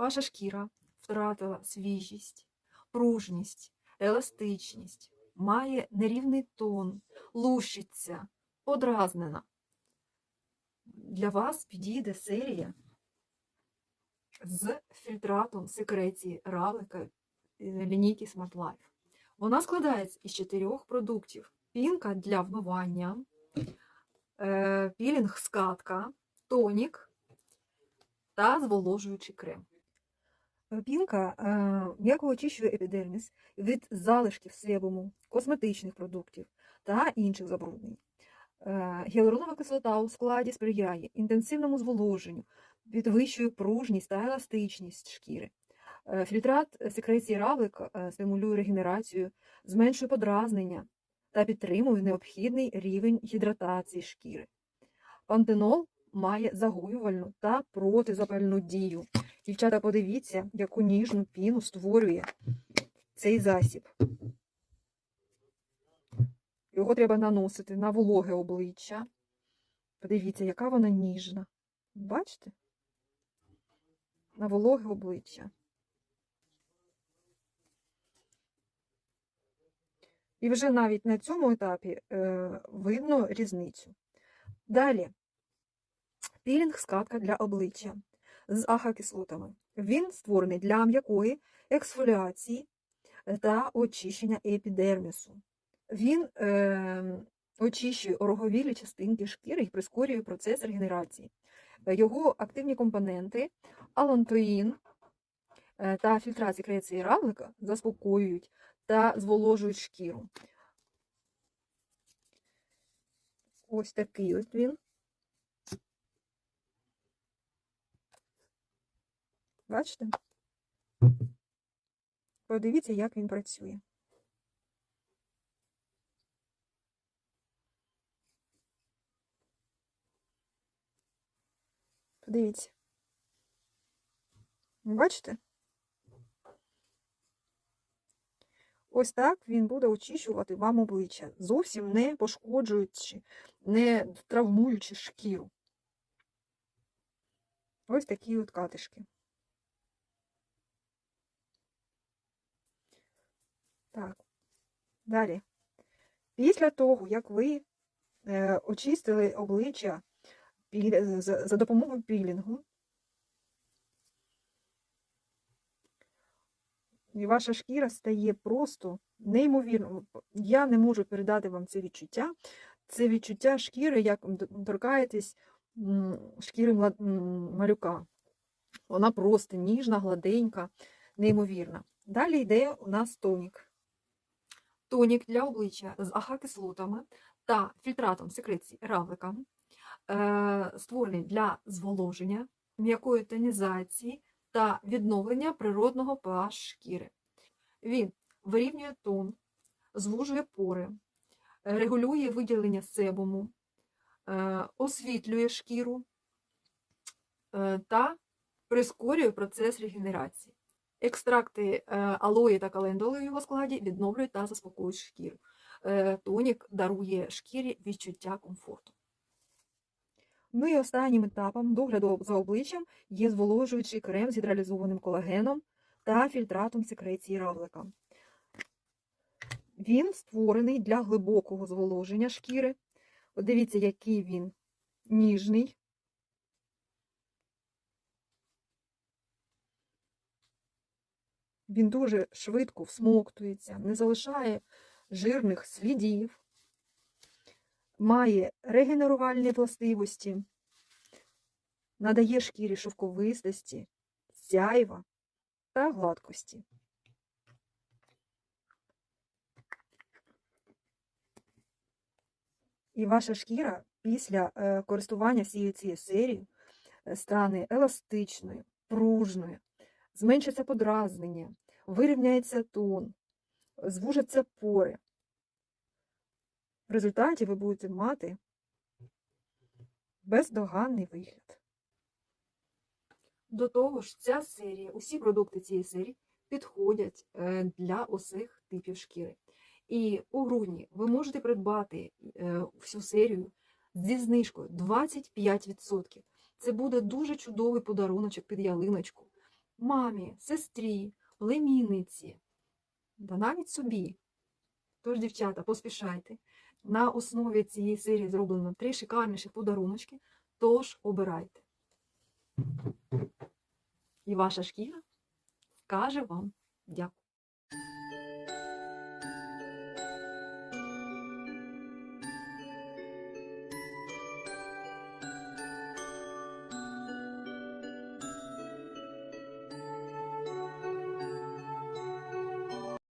Ваша шкіра втратила свіжість, пружність, еластичність, має нерівний тон, лущиться, подразнена. Для вас підійде серія з фільтратом секреції равлика е, лінійки Smart Life. Вона складається із чотирьох продуктів: пінка для вмивання, е, пілінг скатка, тонік та зволожуючий крем. Пінка е, м'яко очищує епідерміс від залишків себуму, косметичних продуктів та інших забруднень. Е, Гіалуронова кислота у складі сприяє інтенсивному зволоженню, підвищує пружність та еластичність шкіри. Е, Фільтрат секреції равлика е, стимулює регенерацію, зменшує подразнення та підтримує необхідний рівень гідратації шкіри. Пантенол має загоювальну та протизапальну дію. Дівчата, подивіться, яку ніжну піну створює цей засіб. Його треба наносити на вологе обличчя. Подивіться, яка вона ніжна. Бачите? На вологе обличчя. І вже навіть на цьому етапі е, видно різницю. Далі пілінг скатка для обличчя з ахакислотами. Він створений для м'якої ексфоліації та очищення епідермісу. Він е, очищує ороговілі частинки шкіри і прискорює процес регенерації. Е, Його активні компоненти алантоїн е, та фільтрат секреції равлика заспокоюють та зволожують шкіру. Ось такий от він. Бачите? Подивіться, як він працює. Подивіться. Бачите? Ось так він буде очищувати вам обличчя, зовсім не пошкоджуючи, не травмуючи шкіру. Ось такі от катишки. Так, далі. Після того, як ви е, очистили обличчя пілі- за, допомогою пілінгу, і ваша шкіра стає просто неймовірно. Я не можу передати вам це відчуття. Це відчуття шкіри, як торкаєтесь шкіри малюка. Вона просто ніжна, гладенька, неймовірна. Далі йде у нас тонік. Тонік для обличчя з ахакислотами та фільтратом секреції равлика, е, створений для зволоження, м'якої тонізації та відновлення природного pH шкіри. Він вирівнює тон, звужує пори, е, регулює виділення себуму, е, освітлює шкіру та прискорює процес регенерації. Екстракти е, алої та календули в його складі відновлюють та заспокоюють шкіру. Е, Тонік дарує шкірі відчуття комфорту. Ну і останнім етапом догляду за обличчям є зволожуючий крем з гідралізованим колагеном та фільтратом секреції равлика. Він створений для глибокого зволоження шкіри. От дивіться, який він ніжний. Він дуже швидко всмоктується, не залишає жирних слідів, має регенерувальні властивості, надає шкірі шовковистості, сяйва та гладкості. І ваша шкіра після е, користування всією цією серією е, стане еластичною, пружною, зменшиться подразнення, вирівняється тон, звужаться пори. В результаті ви будете мати бездоганний вигляд. До того ж, ця серія, усі продукти цієї серії підходять е, для усіх типів шкіри. І у грудні ви можете придбати е, всю серію зі знижкою 25%. Це буде дуже чудовий подаруночок під ялиночку. Мамі, сестрі, племінниці, та навіть собі. Тож, дівчата, поспішайте. На основі цієї серії зроблено три шикарніші подаруночки, тож обирайте. І ваша шкіра скаже вам дякую.